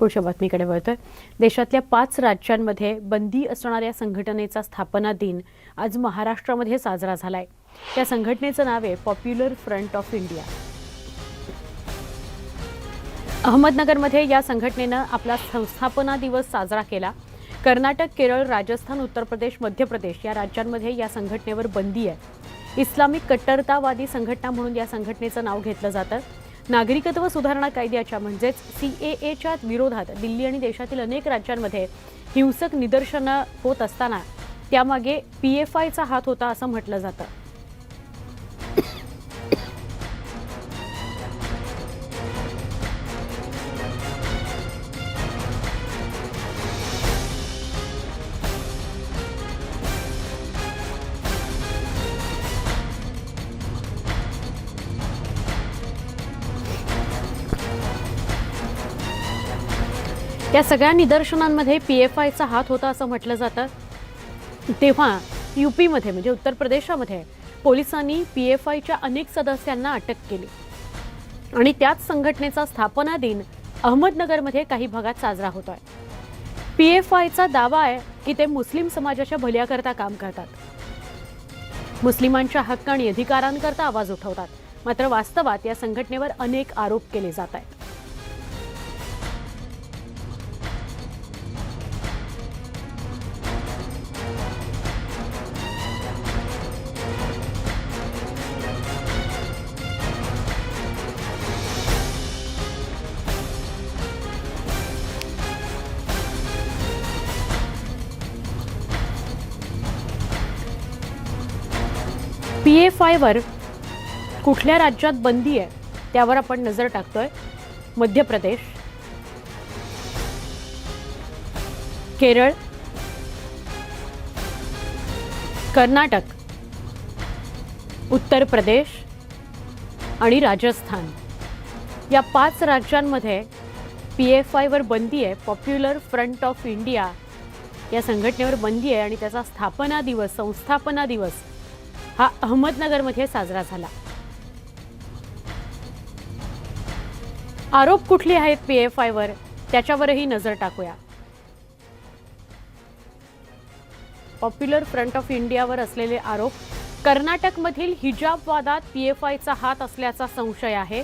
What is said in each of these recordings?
पुढच्या बातमीकडे वळतोय. देशातल्या पाच राज्यांमध्ये बंदी असणाऱ्या संघटनेचा स्थापना दिन आज महाराष्ट्रामध्ये साजरा झालाय. त्या संघटनेचं नाव आहे पॉप्युलर फ्रंट ऑफ इंडिया. अहमदनगरमध्ये या संघटनेनं आपला संस्थापना दिवस साजरा केला. कर्नाटक केरळ राजस्थान उत्तर प्रदेश मध्य प्रदेश या राज्यांमध्ये या संघटनेवर बंदी आहे. इस्लामिक कट्टरतावादी संघटना म्हणून या संघटनेचं नाव घेतलं जातं. नागरिकत्व सुधारणा कायद्याच्या म्हणजेच सी ए एच्या विरोधात दिल्ली आणि देशातील अनेक राज्यांमध्ये हिंसक निदर्शनं होत असताना त्यामागे पी एफ आयचा हात होता असं म्हटलं जातं. या सगळ्या निदर्शनांमध्ये पी एफ आयचा हात होता असं म्हटलं जातं. तेव्हा यूपीमध्ये म्हणजे उत्तर प्रदेशामध्ये पोलिसांनी पी एफ आयच्या अनेक सदस्यांना अटक केली. आणि त्याच संघटनेचा स्थापना दिन अहमदनगरमध्ये काही भागात साजरा होतोय. पी एफ आयचा दावा आहे की ते मुस्लिम समाजाच्या भल्याकरता काम करतात. मुस्लिमांच्या हक्क आणि अधिकारांकरता आवाज उठवतात. मात्र वास्तवात या संघटनेवर अनेक आरोप केले जात आहेत. पी एफ आयवर कुठल्या राज्यात बंदी आहे त्यावर आपण नजर टाकतोय. मध्य प्रदेश केरळ कर्नाटक उत्तर प्रदेश आणि राजस्थान. या पाच राज्यांमध्ये पी एफ आयवर बंदी आहे. पॉप्युलर फ्रंट ऑफ इंडिया या संघटनेवर बंदी आहे आणि त्याचा स्थापना दिवस संस्थापना दिवस हा अहमदनगरमध्ये साजरा झाला. आरोप कुठले आहेत पी एफ आयवर? त्याच्यावरही नजर टाकूया. पॉप्युलर फ्रंट ऑफ इंडियावर असलेले आरोप कर्नाटकमधील हिजाब वादात पी एफ आयचा हात असल्याचा संशय आहे.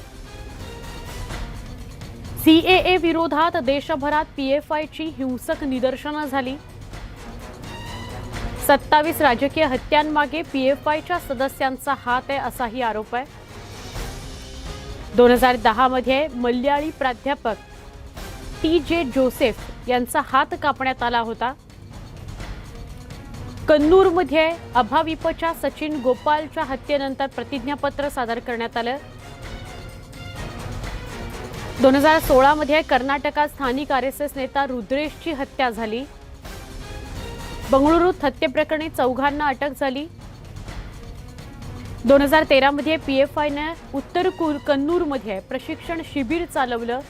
सीएए विरोधात देशभरात पी एफ आयची हिंसक निदर्शनं झाली. सत्तावीस राजकीय हत्यांमागे पीएफआयच्या सदस्यांचा हात आहे असाही आरोप आहे. दोन हजार दहामध्ये मल्याळी प्राध्यापक टी जे जोसेफ यांचा हात कापण्यात आला होता. कन्नूरमध्ये अभाविपच्या सचिन गोपालच्या हत्येनंतर प्रतिज्ञापत्र सादर करण्यात आलं. दोन हजार सोळामध्ये कर्नाटकात स्थानिक आर एस एस नेता रुद्रेशची हत्या झाली. बंगळुरूत हत्येप्रकरणी चौघांना अटक झाली. दोन हजार तेरामध्ये पी एफ आयनं उत्तर कुर कन्नूरमध्ये प्रशिक्षण शिबिर चालवलं.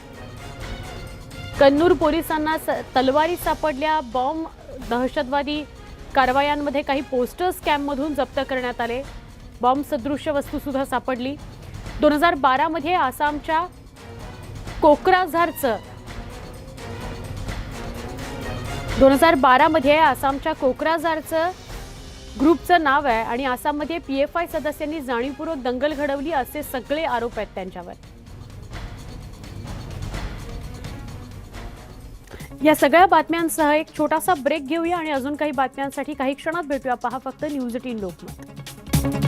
कन्नूर पोलिसांना स- तलवारी सापडल्या. बॉम्ब दहशतवादी कारवायांमध्ये काही पोस्टर्स कॅम्पमधून जप्त करण्यात आले. बॉम्ब सदृश्य वस्तूसुद्धा सापडली. दोन हजार बारामध्ये आसामच्या कोक्राझारचं दोन हजार बारामध्ये आसामच्या कोकराझारचं ग्रुपचं नाव आहे आणि आसाममध्ये पी एफ आय सदस्यांनी जाणीवपूर्वक दंगल घडवली असे सगळे आरोप आहेत त्यांच्यावर. या सगळ्या बातम्यांसह एक छोटासा ब्रेक घेऊया आणि अजून काही बातम्यांसाठी काही क्षणात भेटूया. पहा फक्त न्यूज एटीन लोकमत.